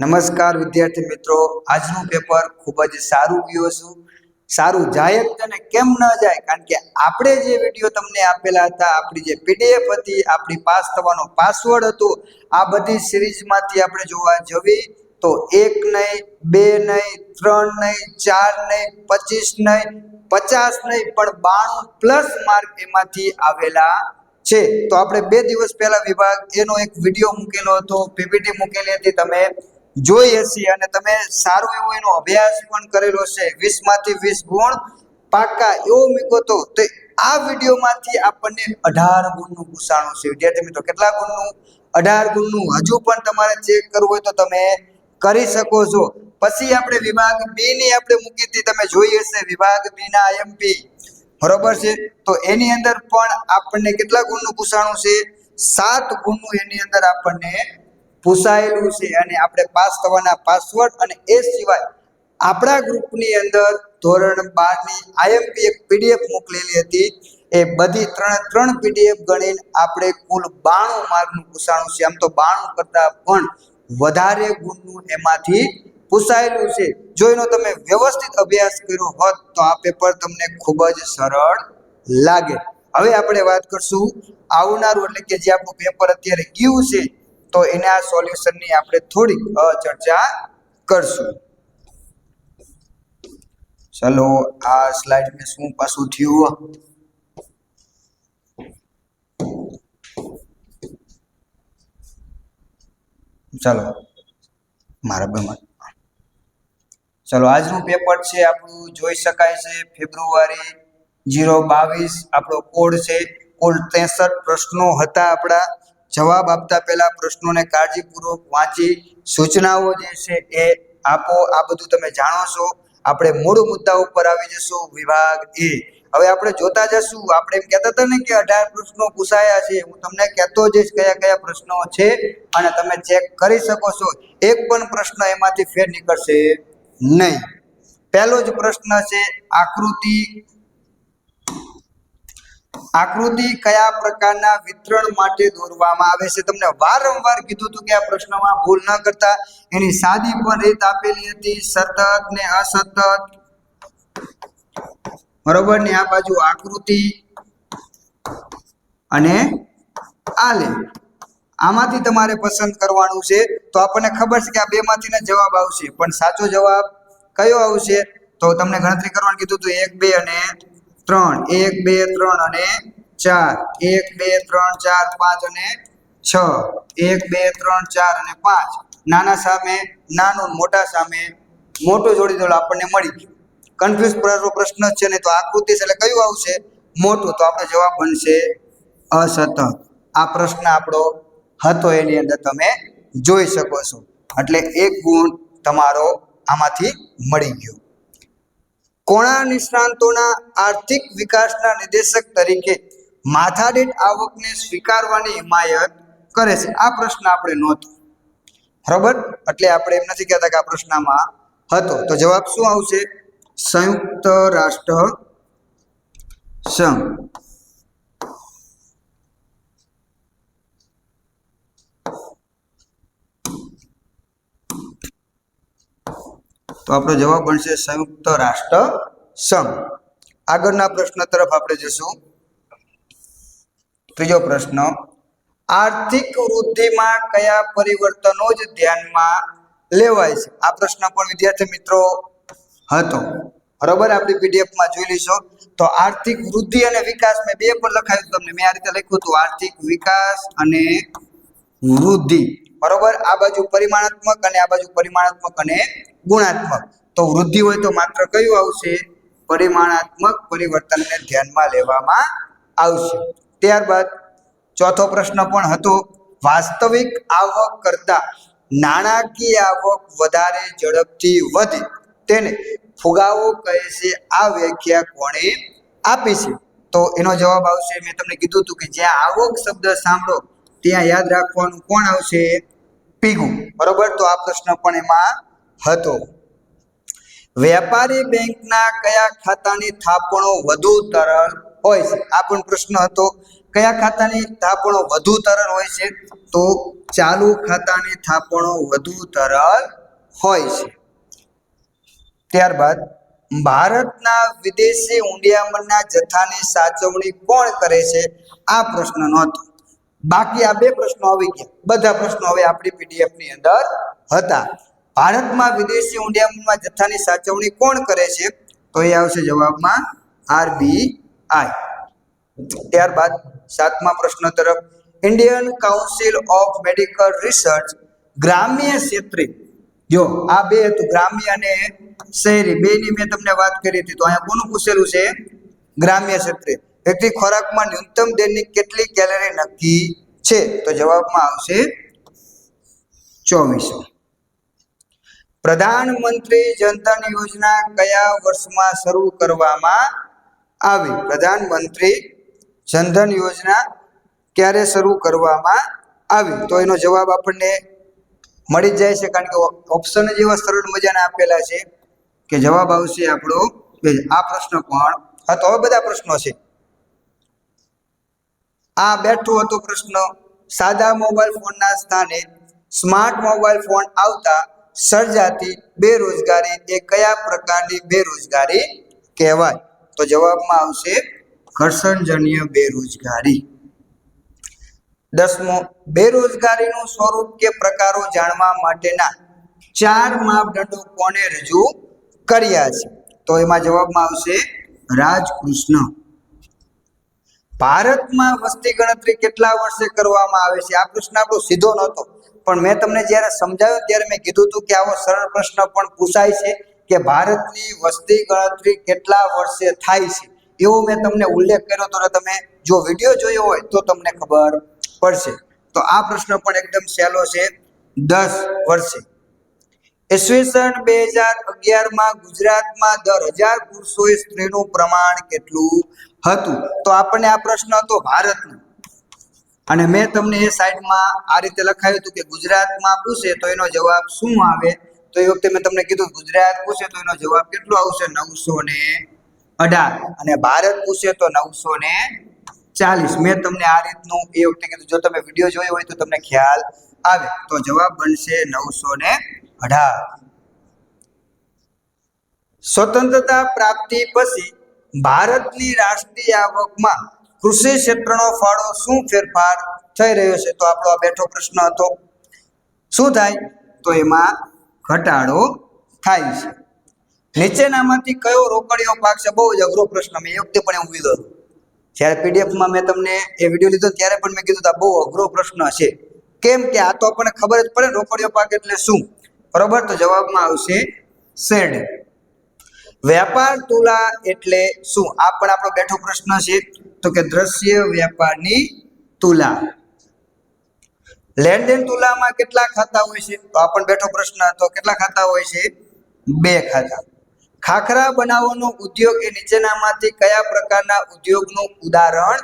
નમસ્કાર વિદ્યાર્થી મિત્રો. આજનું પેપર ખૂબ જ સારું ગયું છું સારું જાય જ અને કેમ ન જાય? કારણ કે આપણે જે વીડિયો તમને આપેલા હતા, આપણી જે પીડીએફ હતી, આપણી પાસ થવાનો પાસવર્ડ હતો, આ બધી સિરીઝમાંથી આપણે જોવા જવી તો એક નહીં, બે નહીં, ત્રણ નહીં, ચાર નહીં, પચીસ નહીં, પચાસ નહીં, પણ બાણું પ્લસ માર્ક એમાંથી આવેલા છે. તો આપણે બે દિવસ પહેલા વિભાગ એનો એક વીડિયો મૂકેલો હતો પીપીટી મૂકેલી હતી. તમે જોઈ છીએ અને તમે સારો એવો એનો અભ્યાસ પણ કરેલો છે. વીસમાંથી વીસ ગુણ પાકા એવો મૂકો તો તો આ વિડીયોમાંથી આપણને અઢાર ગુણનું પૂછાણું છે. વિદ્યાર્થી મિત્રો, કેટલા ગુણનું? અઢાર ગુણનું હજુ પણ તમારે ચેક કરવું હોય તો તમે કરી શકો છો. પછી આપણે વિભાગ બી ની આપણે મૂકી હતી, તમે જોઈ હશે. વિભાગ બી ના આઈએમપી. બરોબર છે? તો એની અંદર પણ આપણને કેટલા ગુણનું પૂછાણું છે? સાત ગુણનું એની અંદર આપણને પૂછાયેલું છે અને આપણે પાસ થવાના પાસવર્ડ અને એ સિવાય આપણા ગ્રુપની અંદર ધોરણ બારની આઈએમપી એક પીડીએફ મોકલેલી હતી. એ બધી ત્રણ ત્રણ પીડીએફ ગણીને આપણે કુલ બાણું માર્કનું પૂછાણું છે. આમ તો બાણું કરતાં પણ વધારે ગુણનું એમાંથી પૂછાયેલું છે. જો એનો તમે વ્યવસ્થિત અભ્યાસ કર્યો હોત તો આ પેપર તમને ખૂબ જ સરળ લાગે. હવે આપણે વાત કરશું આવનારું એટલે કે જે આપણું પેપર અત્યારે ગયું છે તો એના સોલ્યુશનની આપણે થોડીક ચર્ચા કરશું. ચલો, આ સ્લાઇડ ને શું પાછું થયું? ચાલો, મારા બેમાં ચલો, આજનું પેપર છે, આપણું જોઈ શકાય છે, ફેબ્રુઆરી જીરો બાવીસ, આપણો કોડ છે, કુલ ત્રેસઠ પ્રશ્નો હતા આપણા. જવાબ આપતા પહેલા પ્રશ્નોને કાળજીપૂર્વક વાંચી, સૂચનાઓ જે છે એ આપો. આ બધું તમે જાણો છો. આપણે મૂળ મુદ્દા ઉપર આવી જશું. વિભાગ એ. હવે આપણે જોતા જશું. આપણે કહેતા હતા ને કે અઢાર પ્રશ્નો પૂછાયા છે. હું તમને કહેતો જઈશ કયા કયા પ્રશ્નો છે અને તમે ચેક કરી શકો છો. એક પણ પ્રશ્ન એમાંથી ફેર નીકળશે નહીં. પહેલો જ પ્રશ્ન છે, આકૃતિ આકૃતિ કયા પ્રકારના વિતરણ માટે દોરવામાં આવે છે? તમને વારંવાર કીધું હતું કે આ પ્રશ્નમાં ભૂલ ન કરતા. એની સાદી પણ રીત આપેલી હતી, સતત ને અસતત. બરોબર? ને આ બાજુ આકૃતિ અને આલેખ. આમાંથી તમારે પસંદ કરવાનું છે. તો આપણને ખબર છે કે આ બેમાંથી ને જવાબ આવશે. પણ સાચો જવાબ કયો આવશે? તો તમને ગણતરી કરવાનું કીધું હતું એક, બે અને ત્રણ. એક, બે, ત્રણ અને ચાર. એક, બે, ત્રણ, ચાર, પાંચ અને છ. એક, બે, ત્રણ, ચાર અને પાંચ. નાના સામે, નાનું, મોટા સામે, મોટું જોડી દોડ આપણને મળી ગયું. કન્ફ્યુઝ પ્રશ્ન છે ને તો આકૃતિ એટલે કયું આવશે? મોટું. તો આપણો જવાબ બનશે અસતત. આ પ્રશ્ન આપણો હતો એની અંદર તમે જોઈ શકો છો. એટલે એક ગુણ તમારો આમાંથી મળી ગયો. કોણા નિષ્ણાંતોના આર્થિક વિકાસના નિર્દેશક તરીકે માથાદીઠ આવકને સ્વીકારવાની હિમાયત કરે છે. આ પ્રશ્ન આપણે નહોતો બરોબર? એટલે આપણે એમ નથી કહેતા કે આ પ્રશ્નમાં હતો. તો જવાબ શું આવશે? સંયુક્ત રાષ્ટ્ર સંઘ. તો આપણો જવાબ બનશે સંયુક્ત રાષ્ટ્ર સંઘ. આગળના પ્રશ્ન તરફ આપણે જઈશું. ત્રીજો પ્રશ્ન, આર્થિક વૃદ્ધિમાં કયા પરિવર્તનો જ ધ્યાનમાં લેવાય છે? આ પ્રશ્ન પણ વિદ્યાર્થી મિત્રો હતો. બરોબર? આપણી પીડીએફમાં જોઈ લઈશું. તો આર્થિક વૃદ્ધિ અને વિકાસ મેં બે પર લખાયું તમને. મેં આ રીતે લખ્યું હતું, આર્થિક વિકાસ અને વૃદ્ધિ. બરોબર? આ બાજુ પરિમાણાત્મક અને આ બાજુ પરિમાણાત્મક અને ગુણાત્મક. તો વૃદ્ધિ હોય તો માત્ર કયું આવશે? પરિમાણાત્મક પરિવર્તનને ધ્યાનમાં લેવામાં આવશે. ત્યારબાદ ચોથો પ્રશ્ન પણ હતો, વાસ્તવિક આવક કરતા નાણાકીય આવક વધારે ઝડપથી વધે. તેને ફુગાવો કહે છે, આ વ્યાખ્યા કોણે આપી છે? તો એનો જવાબ આવશે, મેં તમને કીધું હતું કે જ્યાં આવક શબ્દ સાંભળો, ત્યાં યાદ રાખવાનું કોણ આવશે? પીગું. બરોબર? તો આ પ્રશ્ન પણ એમાં હતો. વેપારી બેંકના કયા ખાતાની થાપણો વધુ તરલ હોય છે? આ પણ પ્રશ્ન હતો. કયા ખાતાની થાપણો વધુ તરલ હોય છે? તો ચાલુ ખાતાની થાપણો વધુ તરલ હોય છે. ત્યારબાદ, ભારતના વિદેશી ઊંડિયામણના જથ્થાની સાચવણી કોણ કરે છે? આ પ્રશ્ન નહોતો. બાકી આ બે પ્રશ્નો આવી ગયા. બધા પ્રશ્નો હવે આપણી પીડીએફની અંદર હતા. ભારતમાં વિદેશી ઊંડિયામણમાં જથ્થાની સાચવણી કોણ કરે છે? તો એ આવશે જવાબમાં આરબીઆઈ. ત્યારબાદ સાતમા પ્રશ્ન તરફ. Indian Council of Medical Research ગ્રામ્ય ક્ષેત્રે. જો આ બે હતું, ગ્રામ્ય અને શહેરી. બેની મેં તમને વાત કરી હતી, તો અહીંયા કોનું પૂછેલું છે? ગ્રામ્ય ક્ષેત્રે. વ્યક્તિ ખોરાકમાં ન્યૂનતમ દૈનિક કેટલી કેલરી નક્કી છે? તો જવાબમાં આવશે ચોવીસો. પ્રધાનમંત્રી જનધન યોજના કયા વર્ષમાં શરૂ કરવામાં આવી? પ્રધાનમંત્રી જનધન યોજના ક્યારે શરૂ કરવામાં આવી? તો એનો જવાબ આપણને મળી જ જાય છે, કારણ કે ઓપ્શન જ એવા સરળ મજાના આપેલા છે કે જવાબ આવશે આપણો આ પ્રશ્ન પણ હા, તો હવે બધા પ્રશ્નો છે. આ બેઠું હતો પ્રશ્ન. સાદા મોબાઈલ ફોનના સ્થાને સ્માર્ટ મોબાઈલ ફોન આવતા સર્જાતી બેરોજગારી એ કયા પ્રકારની બેરોજગારી કહેવાય? તો જવાબમાં આવશે ઘર્ષણજન્ય બેરોજગારી. દસમો, બેરોજગારીનું સ્વરૂપ કે પ્રકારો જાણવા માટેના ચાર માપદંડો કોને રજૂ કર્યા છે? તો એમાં જવાબમાં આવશે રાજકૃષ્ણ. ભારતમાં વસ્તી ગણતરી કેટલા વર્ષે કરવામાં આવે છે? આ પ્રશ્ન આપણો સીધો નહોતો. પણ મેં તમને જ્યારે સમજાવ્યું ત્યારે મેં કીધું હતું કે આવો સરળ પ્રશ્ન પણ પૂછાય છે કે ભારતની વસ્તી ગણતરી કેટલા વર્ષે થાય છે? એવો મેં તમને ઉલ્લેખ કર્યો તો તમે જો વીડિયો જોયો હોય તો તમને ખબર પડશે. તો આ પ્રશ્ન પણ એકદમ સહેલો છે. દસ વર્ષે. ઈસવીસન બે હજાર અગિયારમાં ગુજરાતમાં દર હજાર પુરુષોએ સ્ત્રીનું પ્રમાણ કેટલું હતું? તો આપણને આ પ્રશ્ન હતો ભારતનો. અને મેં તમને એ સાઈડમાં આ રીતે લખાયું હતું કે ગુજરાતમાં પૂછે તો એનો જવાબ શું આવે? તો એ વખતે મેં તમને કીધું ગુજરાત પૂછે તો એનો જવાબ કેટલો આવશે? નવસો ને અઢાર. અને ભારત પૂછે તો નવસો ને ચાલીસ. મેં તમને આ રીતનું એ વખતે કીધું. જો તમે વીડિયો જોયો હોય તો તમને ખ્યાલ આવે. તો જવાબ બનશે નવસો ને અઢાર. સ્વતંત્રતા પ્રાપ્તિ પછી ભારતની રાષ્ટ્રીય આવકમાં કૃષિ ક્ષેત્રનો ફાળો શું ફેરફાર થઈ રહ્યો છે? તો આપણો આ બેઠો પ્રશ્ન હતો. શું થાય? તો એમાં ઘટાડો થાય છે. નીચેનામાંથી કયો રોકડીયો પાક છે? બહુ જ અઘરો પ્રશ્ન. મેં એ વખતે પણ એવું કીધું જ્યારે પીડીએફમાં મેં તમને એ વીડિયો લીધો, ત્યારે પણ મેં કીધું આ બહુ અઘરો પ્રશ્ન છે. કેમ કે આ તો આપણને ખબર જ પડે રોકડીયો પાક એટલે શું? બરોબર? તો જવાબમાં આવશે શેડ વેપાર તુલા એટલે શું? આ પણ આપણો બેઠો પ્રશ્ન છે. તો કે દ્રશ્ય વ્યાપારની તુલા. લેણદેણ તુલામાં કેટલા ખાતા હોય છે? તો આ પણ બેઠો પ્રશ્ન. હતો કેટલા ખાતા હોય છે? બે ખાતા. ખાખરા બનાવવાનો ઉદ્યોગ એ નીચેનામાંથી કયા પ્રકારના ઉદ્યોગનું ઉદાહરણ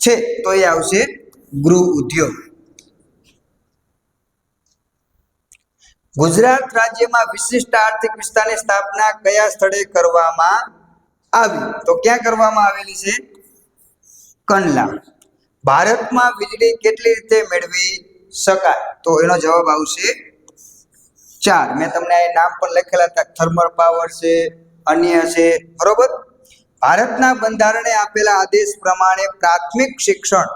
છે? તો એ આવશે ગૃહ ઉદ્યોગ. ગુજરાત રાજ્યમાં વિશિષ્ટ આર્થિક વિસ્તારની સ્થાપના કયા સ્થળે કરવામાં આવી? તો ક્યાં કરવામાં આવેલી છે? કંડલા. ભારતમાં વીજળી કેટલી રીતે મેળવી શકાય? તો એનો જવાબ આવશે ચાર. મેં તમને નામ પણ લખેલા હતા. થર્મલ પાવર છે, અન્ય છે. બરોબર? ભારતના બંધારણે આપેલા આદેશ પ્રમાણે પ્રાથમિક શિક્ષણ,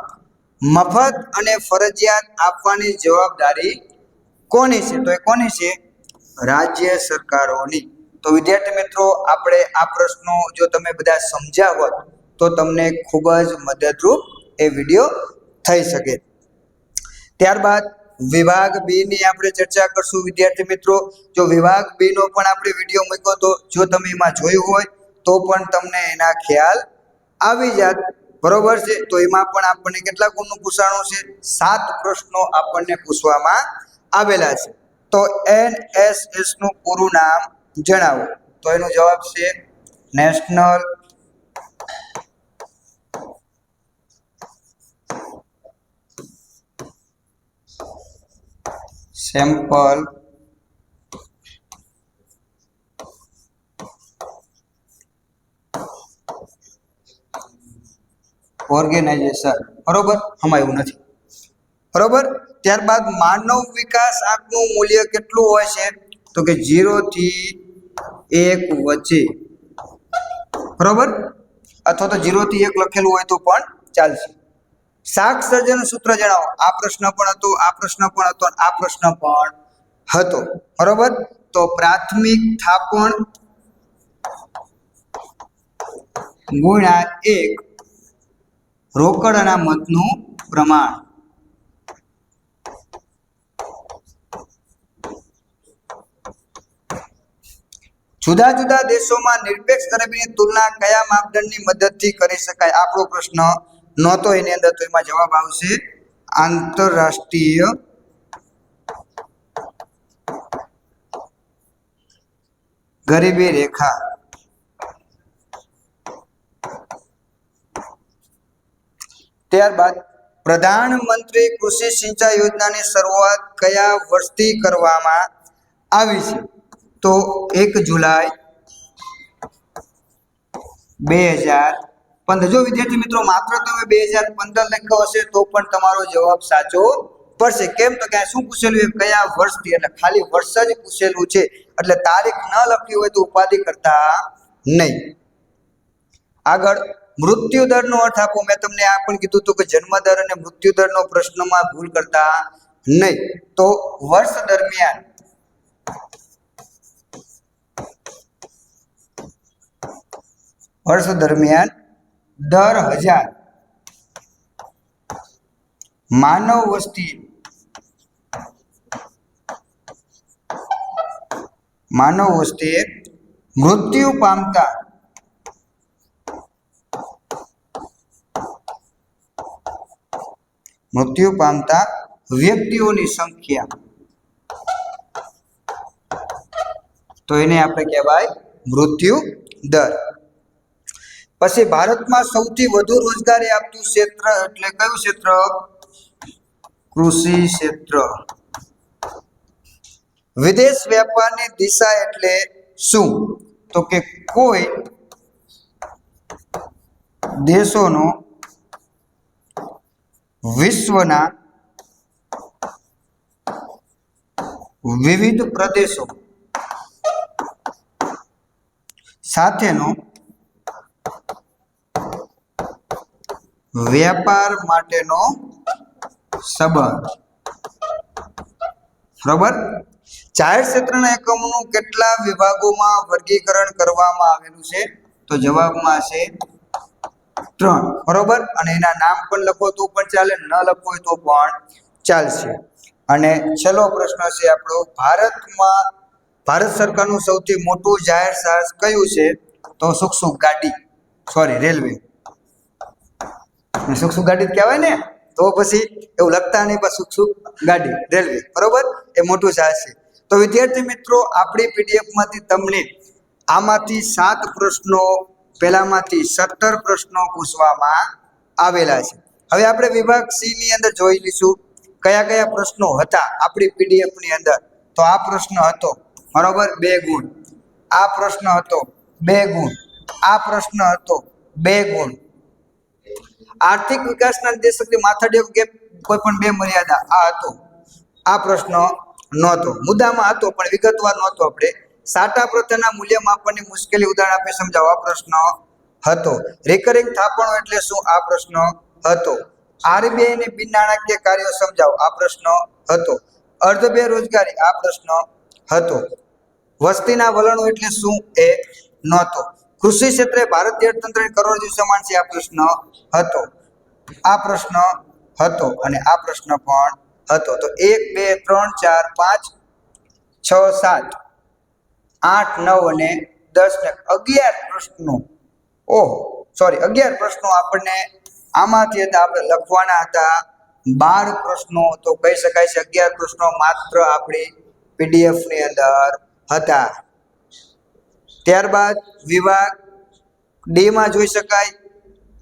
મફત અને ફરજિયાત આપવાની જવાબદારી કોની છે? તો એ કોની છે? રાજ્ય સરકારોની. તો વિદ્યાર્થી મિત્રો, આપણે આ પ્રશ્નો જો તમે બધા સમજ્યા હોત, તો તમને ખૂબ જ મદદરૂપ એ વીડિયો થઈ શકે. ત્યારબાદ વિભાગ બી ની આપણે ચર્ચા કરશું. વિદ્યાર્થી મિત્રો, જો વિભાગ બી નો પણ આપણે વીડિયો મૂક્યો તો જો તમે એમાં જોયું હોય, તો પણ તમને એના ખ્યાલ આવી જાત. બરોબર છે? તો એમાં પણ આપણને કેટલા ગુણનું પૂછાણું છે? સાત પ્રશ્નો આપણને પૂછવામાં આવેલા છે. તો એન એસ એસનું પૂરું નામ જણાવો. તો એનો જવાબ છે નેશનલ સેમ્પલ ઓર્ગેનાઇઝેશન. બરોબર? આમાં એવું નથી. બરોબર? ત્યારબાદ માનવ વિકાસ આંકનું મૂલ્ય કેટલું હોય છે? તો કે થી એક વચ્ચે. બરોબર? અથવા તો થી એક લખેલું હોય તો પણ ચાલશે. શાક સર્જન સૂત્ર જણાવો. આ પ્રશ્ન પણ હતો, આ પ્રશ્ન પણ હતો, આ પ્રશ્ન પણ હતો. બરોબર? તો પ્રાથમિક થાપણ ગુણ્યા એક રોકડ અનામતનું પ્રમાણ. જુદા જુદા દેશોમાં નિરપેક્ષ ગરીબીની તુલના કયા માપદંડની મદદથી કરી શકાય? આપણો પ્રશ્ન નહોતો એની અંદર, તો એમાં જવાબ આવશે આંતરરાષ્ટ્રીય ગરીબી રેખા. ત્યારબાદ, પ્રધાનમંત્રી કૃષિ સિંચાઈ યોજનાની શરૂઆત કયા વર્ષથી કરવામાં આવી છે? તો એક જુલાઈ બે હજાર પંદર. જો વિદ્યાર્થી મિત્રો, માત્ર તમે બે હજાર પંદર લખ્યો હશે, તો પણ તમારો જવાબ સાચો પડશે. કેમ? તો કે શું પૂછેલું એ કયા વર્ષથી? એટલે ખાલી વર્ષ જ પૂછેલું છે. એટલે તારીખ ન લખી હોય તો ઉપાધિ કરતા નહીં. આગળ મૃત્યુ દરનો અર્થ આપો. મેં તમને આ પણ કીધું હતું કે જન્મ દર અને મૃત્યુ દરનો પ્રશ્નમાં ભૂલ કરતા નહીં. તો વર્ષ દરમિયાન વર્ષ દરમિયાન દર હજાર માનવ વસ્તી માનવ વસ્તીએ મૃત્યુ પામતા મૃત્યુ પામતા વ્યક્તિઓની સંખ્યા. તો એને આપણે કહેવાય મૃત્યુ દર. પછી ભારતમાં સૌથી વધુ રોજગારી આપતું ક્ષેત્ર એટલે કયું ક્ષેત્ર? કૃષિ ક્ષેત્ર. વિદેશ વેપારની દિશા એટલે શું? તો કે કોઈ દેશોનો વિશ્વના વિવિધ પ્રદેશો સાથેનો વેપાર માટેનો સંબંધ. બરોબર? જાહેર ક્ષેત્રના એકમોનું કેટલા વિભાગોમાં વર્ગીકરણ કરવામાં આવેલું છે? તો જવાબમાં છે ત્રણ. બરોબર? અને એના નામ પણ લખો તો પણ ચાલે, ન લખો તો પણ ચાલશે. અને છેલ્લો પ્રશ્ન છે આપણો, ભારતમાં, ભારત સરકારનું સૌથી મોટું જાહેર સાહસ કયું છે? તો સુખ સુખ ગાડી. Sorry railway. સુખ સુખ ગાડી કહેવાય ને, તો પછી એવું લખતા નહીં, પણ સુખ સુખ ગાડી, રેલવે, બરોબર? એ મોટું સાહસ છે. તો વિદ્યાર્થી મિત્રો, આપણી પીડીએફમાંથી તમને આમાંથી સાત પ્રશ્નો, પહેલામાંથી સત્તર પ્રશ્નો પૂછવામાં આવેલા છે. હવે આપણે વિભાગ સી અંદર જોઈ લઈશું, કયા કયા પ્રશ્નો હતા આપણી પીડીએફની અંદર? તો આ પ્રશ્ન હતો, બરોબર? બે ગુણ. આ પ્રશ્ન હતો, બે ગુણ. આ પ્રશ્ન હતો, બે ગુણ. આર્થિક વિકાસના નિર્દેશકની માથાડીઓ કે કોઈ પણ બે મર્યાદા. આ હતો. આ પ્રશ્ન નહોતો. મુદ્દામાં હતો, પણ વિગતવાર નહોતો આપણે. સાટા પ્રથાના મૂલ્ય માપનની મુશ્કેલી ઉદાહરણ આપી સમજાવો. આ પ્રશ્ન હતો. રિકરિંગ થાપણો એટલે શું? આ પ્રશ્ન હતો. આરબીઆઈ ને બિન નાણાકીય કાર્યો સમજાવો. આ પ્રશ્ન હતો. અર્ધ બેરોજગારી આ પ્રશ્ન હતો. વસ્તીના વલણો એટલે શું? એ નહોતો. કૃષિ ક્ષેત્રે ભારતીય અર્થતંત્રની કરોડરજ્જુ સમાન છે, આ પ્રશ્ન હતો. આ પ્રશ્ન હતો અને આ પ્રશ્ન પણ હતો. તો એક, બે, ત્રણ, ચાર, પાંચ, છ, સાત, આઠ, નવ અને દસ ને અગિયાર પ્રશ્નો. ઓહો સોરી અગિયાર પ્રશ્નો આપણને આમાંથી હતા, આપણે લખવાના હતા. બાર પ્રશ્નો તો કહી શકાય છે, અગિયાર પ્રશ્નો માત્ર આપણી પીડીએફની અંદર હતા. ત્યારબાદ વિભાગ ડીમાં જોઈ શકાય.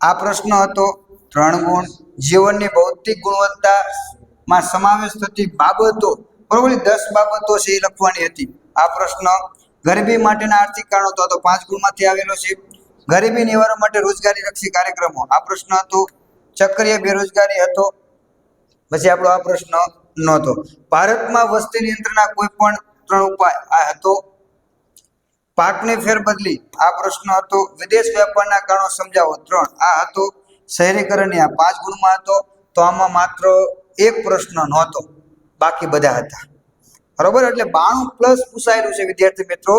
આ પ્રશ્ન હતો. ત્રણ ગુણ. જીવનની ભૌતિક ગુણવત્તામાં સમાવેશ થતી બાબતો, બરોબર દસ બાબતો છે એ લખવાની હતી. આ પ્રશ્ન ગરીબી માટેના આર્થિક કારણો તો હતો પાંચ ગુણમાંથી આવેલો છે. ગરીબી નિવારણ માટે રોજગારી લક્ષી કાર્યક્રમો. આ પ્રશ્ન હતો. ચક્રીય બેરોજગારી હતો. પછી આપણો આ પ્રશ્ન નહોતો. ભારતમાં વસ્તી નિયંત્રણના કોઈ પણ ત્રણ ઉપાય આ હતો. પાકની ફેરબદલી. આ પ્રશ્ન હતો, વિદેશ વેપારના કારણો સમજાવો. ત્રણ, આ હતો, શહેરીકરણની આ પાંચ ગુણમાં હતો, તો આમાં માત્ર એક પ્રશ્ન નહોતો. બાકી બધા હતા. બરોબર? એટલે બાણું પ્લસ પૂછાયેલું છે, વિદ્યાર્થી મિત્રો.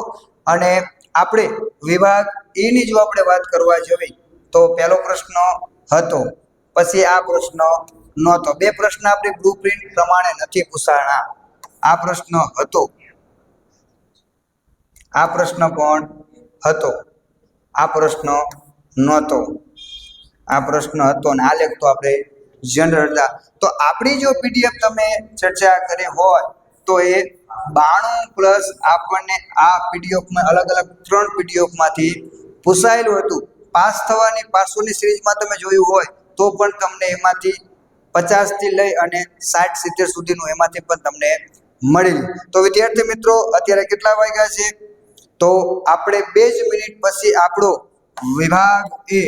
અને આપણે વિભાગ એની જો આપણે વાત કરવા જોઈએ તો પહેલો પ્રશ્ન હતો, પછી આ પ્રશ્ન નહોતો. બે પ્રશ્ન આપણી બ્લુપ્રિન્ટ પ્રમાણે નથી પૂછાણા આ પ્રશ્ન હતો. આ પ્રશ્ન પણ હતો? આ પ્રશ્ન નહોતો. આ પ્રશ્ન હતો અને આ લેખ તો આપણે જનરલ હતા. તો આપણી જો પીડીએફ તમે ચર્ચા કરી હોય, તો એ બાણું પ્લસ આપણને આ પીડીએફમાં અલગ અલગ ત્રણ પીડીએફમાંથી પૂછાયેલું હતું. પાસ થવાની પાસોની સિરીઝમાં તમે જોયું હોય, તો પણ તમને એમાંથી પચાસથી લઈ અને સાઠ સિત્તેર સુધીનું એમાંથી પણ તમને મળેલું. તો વિદ્યાર્થી મિત્રો, અત્યારે કેટલા વાગ્યા છે? તો આપણે બે જ મિનિટ પછી આપણો વિભાગ એ.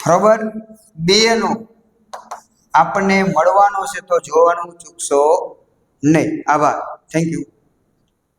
બરોબર? બે નો આપણને મળવાનો છે તો જોવાનું ચૂકશો નહીં. આભાર. Thank you